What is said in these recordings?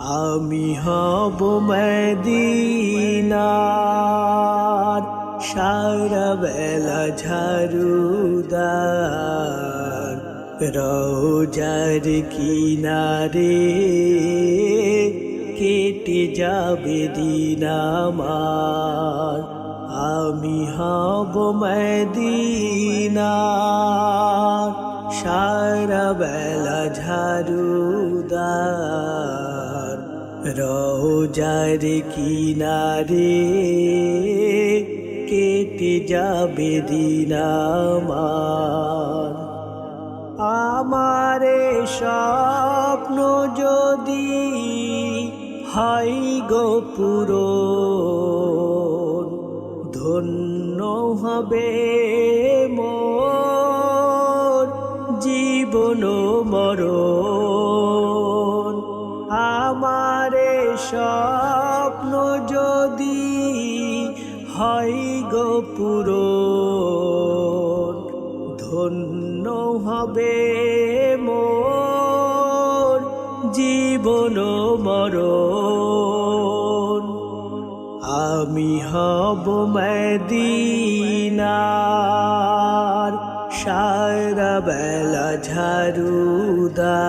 আমি হব মদিনার সারা বেলা ঝাড়ুদার। রোজার কিনারে কেটে যাবে দিন আমার। আমি হব মদিনার সারা বেলা ঝাড়ুদার। রোজার কিনারে কেটে যাবে দিন আমার। স্বপ্ন যদি হাই গো পূরণ, ধন্য হবে মোর জীবন মরণ। স্বপ্ন যদি হয় গো পূরণ, ধন্য হবে মোর জীবন মরণ। আমি হব মদিনার সারা বেলা ঝাড়ুদার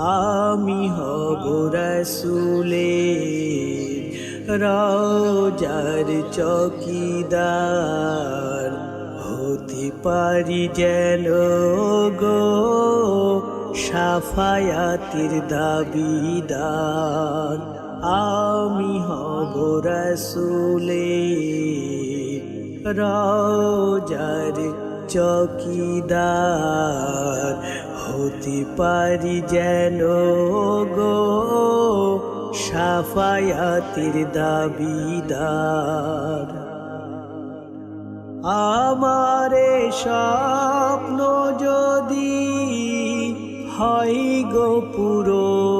আমি হব রসুলের রাজার চকিদার। হতে পারি যেন গো সাফায়াতির দাবিদার। আমি হব রসুলের রাজার চকিদার হতে পারি যেন গো সাফায়াতির দাবিদার। আমারে স্বপ্ন যদি হয় গো পূরণ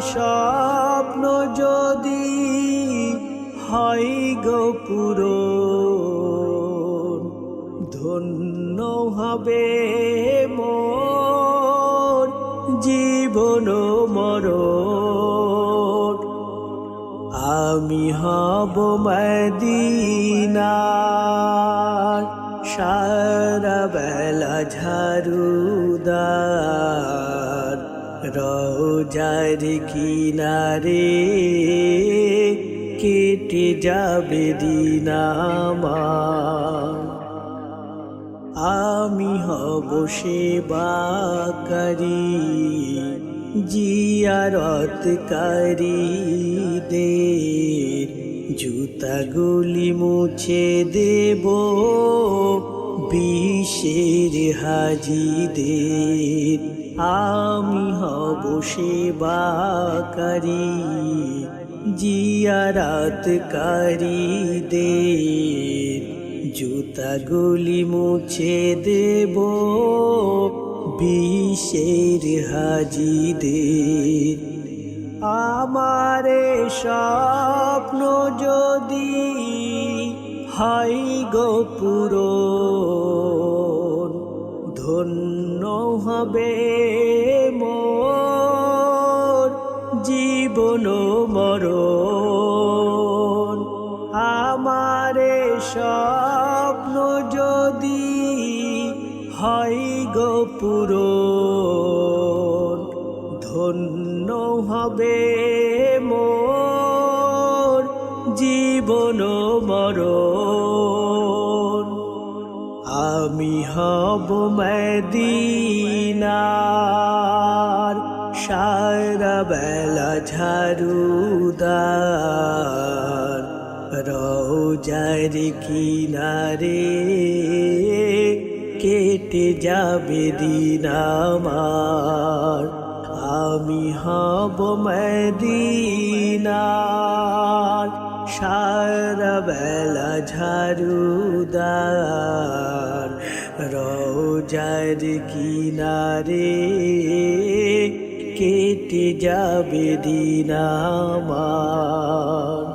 স্বপ্ন যদি হয় গো পূরণ, ধন্য হবে মোর জীবন মরণ। আমি হব মদিনার সারা বেলা ঝাড়ুদার রোজার কিনারে কেটে যাবে দিন আমার আমি হব সেবাকারী জিয়ারতকারী দে। জুতাগুলি মুছে দেব বিশের হাজিদের আমি হব সেবাকারী জিয়ারাতকারীদের। জুতাগুলি মুছে দেব বিশের হাজিদের। আমারে স্বপ্ন যদি হয় গো পূরণ ধন্য হবে মোর জীবন মরণ। আমারে স্বপ্ন যদি হয় গো পূরণ ধন্য হবে মোর জীবন মরণ। আমি হব মদিনার সারা বেলা ঝাড়ুদার। রোজার কিনারে কেটে যাবে দিন আমার। আমি হব মদিনার সারা বেলা ঝাড়ুদার। রোজার কিনারে কেটে যাবে দিন আমার।